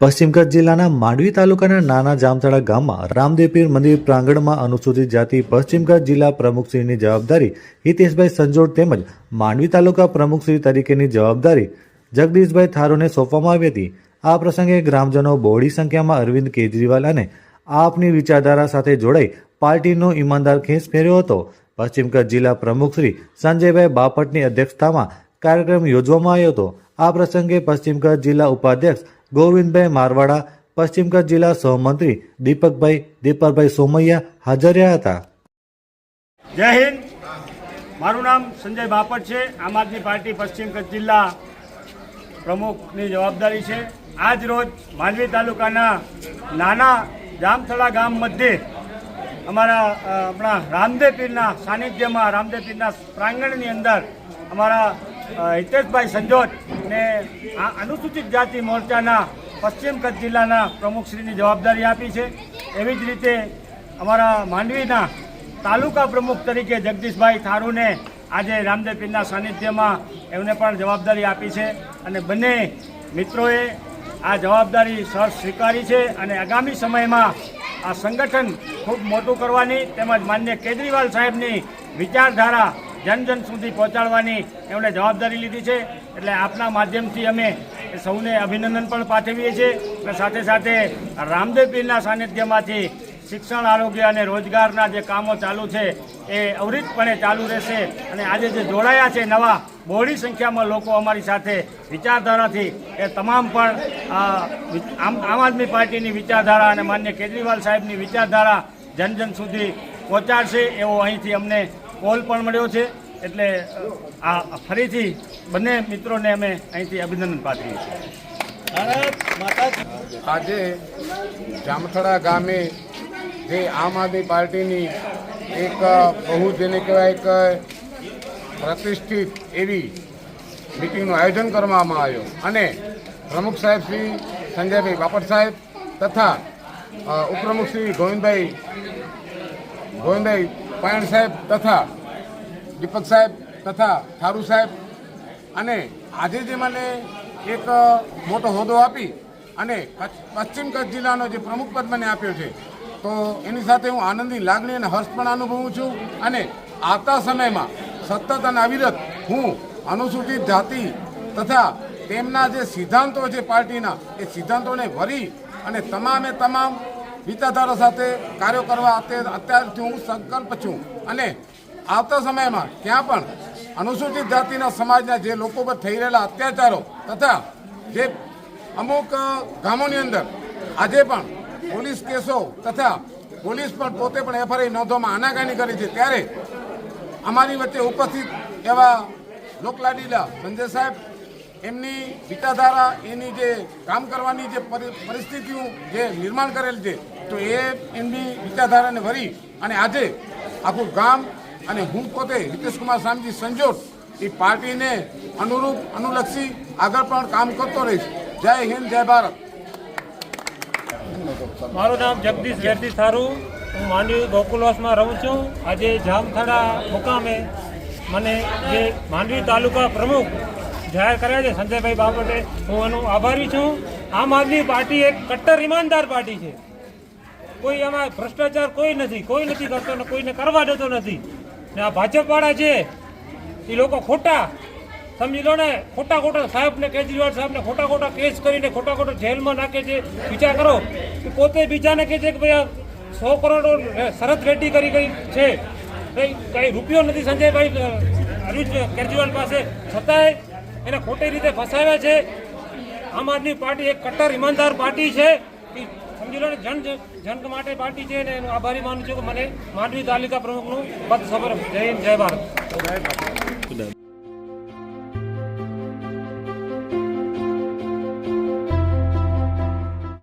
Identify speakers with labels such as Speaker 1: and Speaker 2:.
Speaker 1: પશ્ચિમ કચ્છ જિલ્લાના માંડવી તાલુકાના નાના જામતળા ગામમાં રામદેવપીર મંદિર પ્રાંગણમાં અનુસૂચિત જાતિ પશ્ચિમ કચ્છ જિલ્લા પ્રમુખશ્રીની જવાબદારી હિતેશભાઈ સંજોડ તેમજ માંડવી તાલુકા પ્રમુખશ્રી તરીકેની જવાબદારી જગદીશભાઈ થારોને સોંપવામાં આવી હતી. આ પ્રસંગે ગ્રામજનો બહોળી સંખ્યામાં અરવિંદ કેજરીવાલ અને આપની વિચારધારા સાથે જોડાઈ પાર્ટીનો ઈમાનદાર ખેસ ફેર્યો હતો. પશ્ચિમ કચ્છ જિલ્લા પ્રમુખશ્રી સંજયભાઈ બાપટની અધ્યક્ષતામાં કાર્યક્રમ યોજવામાં આવ્યો હતો. આ પ્રસંગે પશ્ચિમ કચ્છ જિલ્લા ઉપાધ્યક્ષ ગોવિંદભાઈ મારવાડા, પશ્ચિમ કચ્છ જિલ્લા સહમંત્રી દીપકભાઈ દીપકભાઈ સોમૈયા હાજર રહ્યા હતા.
Speaker 2: જય હિન્દ. મારું નામ સંજય બાપટ છે. આમ આદમી પાર્ટી પશ્ચિમ કચ્છ જિલ્લા પ્રમુખની જવાબદારી છે. આજ રોજ માંડવી તાલુકાના નાના જામથળા ગામ મધ્યે અમારા આપણા રામદેવ પીરના સાનિધ્યમાં, રામદેવ પીરના પ્રાંગણની અંદર અમારા હિતેશભાઈ સંજોત ને આ અનુસૂચિત જાતિ મોરચાના પશ્ચિમ કચ્છ જિલ્લાના પ્રમુખશ્રીની જવાબદારી આપી છે. એવી જ રીતે અમારા માંડવીના તાલુકા પ્રમુખ તરીકે જગદીશભાઈ થારુને આજે રામદેવ પીરના સાનિધ્યમાં એમને પણ જવાબદારી આપી છે અને બંને મિત્રોએ આ જવાબદારી સર સ્વીકારી છે અને આગામી સમયમાં આ સંગઠન ખૂબ મોટું કરવાની તેમજ માન્ય કેજરીવાલ સાહેબની વિચારધારા જન જન સુધી પહોંચાડવાની એમણે જવાબદારી લીધી છે. એટલે આપના માધ્યમથી અમે સૌને અભિનંદન પણ પાઠવીએ છીએ અને સાથે સાથે રામદેવ પીરના સાનિધ્યમાંથી શિક્ષણ, આરોગ્ય અને રોજગારના જે કામો ચાલુ છે એ અવરિતપણે ચાલુ રહેશે અને આજે જે જોડાયા છે નવા બહોળી સંખ્યામાં લોકો અમારી સાથે વિચારધારાથી એ તમામ પણ આમ આદમી પાર્ટીની વિચારધારા અને માન્ય કેજરીવાલ સાહેબની વિચારધારા જન જન સુધી પહોંચાડશે એવો અહીંથી અમને કોલ પણ મળ્યો છે. એટલે આ ફરીથી બંને મિત્રોને અમે અહીંથી અભિનંદન પાઠવીએ છીએ.
Speaker 3: આજે જામથડા ગામે જે આમ આદમી પાર્ટીની એક બહુ જેને કહેવાય એક પ્રતિષ્ઠિત એવી મિટિંગનું આયોજન કરવામાં આવ્યું. અને પ્રમુખ સાહેબ શ્રી સંજયભાઈ બાપટ સાહેબ તથા ઉપપ્રમુખ શ્રી ગોવિંદભાઈ ગોવિંદભાઈ પાયણ સાહેબ તથા દીપક સાહેબ તથા થારુ સાહેબ અને આજે જે મને એક મોટો હોદ્દો આપી અને પશ્ચિમ કચ્છ જિલ્લાનો જે પ્રમુખ પદ મને આપ્યો છે, તો એની સાથે હું આનંદની લાગણી અને હર્ષ પણ અનુભવું છું અને આવતા સમયમાં સતત અને અવિરત હું અનુસૂચિત જાતિ તથા તેમના જે સિદ્ધાંતો છે પાર્ટીના, એ સિદ્ધાંતોને વરી અને તમામે તમામ વિચારધારા સાથે કાર્યો કરવા અત્યારથી હું સંકલ્પ છું. અને આવતા સમયમાં ક્યાં પણ અનુસૂચિત જાતિના સમાજના જે લોકો પર થઈ રહેલા અત્યાચારો તથા જે અમુક ગામોની અંદર આજે પણ પોલીસ કેસો તથા પોલીસ પણ પોતે પણ એફઆઈઆર નોંધવામાં આનાકાની કરી છે. ત્યારે અમારી વચ્ચે ઉપસ્થિત એવા લોકલાડીલા સંજય સાહેબ એમની વિચારધારા, એની જે કામ કરવાની જે પરી- પરિસ્થિતિઓ જે નિર્માણ કરેલ છે, તો એ એમની વિચારધારાને વરી અને આજે આખું ગામ અને હું પોતે હિતેશકુમાર સામજી સંજોટ એ પાર્ટીને અનુરૂપ, અનુલક્ષી આગળ પણ કામ કરતો રહીશ. જય હિન્દ, જય ભારત.
Speaker 4: મારું નામ જગદીશ જયદીશ થારું. હું માંડવી ગોકુલવાસમાં રહું છું. આજે જામથડા મુકામે મને જે માંડવી તાલુકા પ્રમુખ જાહેર કર્યા છે સંજયભાઈ બાપટે હું એનું આભારી છું. આમ આદમી પાર્ટી એક કટ્ટર ઈમાનદાર પાર્ટી છે. કોઈ એમાં ભ્રષ્ટાચાર કોઈ નથી કોઈ નથી કરતો ને કોઈને કરવા દેતો નથી. ને આ ભાજપવાળા છે એ લોકો ખોટા, સમજી લો ને, ખોટા ખોટા સાહેબને, કેજરીવાલ સાહેબને ખોટા ખોટા કેસ કરીને ખોટા ખોટા જેલમાં નાખે છે. વિચાર કરો કે પોતે બીજાને કહે છે કે ભાઈ આ સો કરોડ શરત રેડ્ડી કરી ગઈ છે. કંઈ કંઈ રૂપિયો નથી સંજયભાઈ અરવિંદ કેજરીવાલ પાસે. છતાંય એને ખોટી રીતે ફસાવ્યા છે. આમ આદમી પાર્ટી એક કટ્ટર ઈમાનદાર પાર્ટી છે. સમજી લો ને, જન જન માટે પાર્ટી છે ને, એનું આભારી માનું છું કે મને માંડવી તાલુકા પ્રમુખનું પદ સફર જય જય ભારત.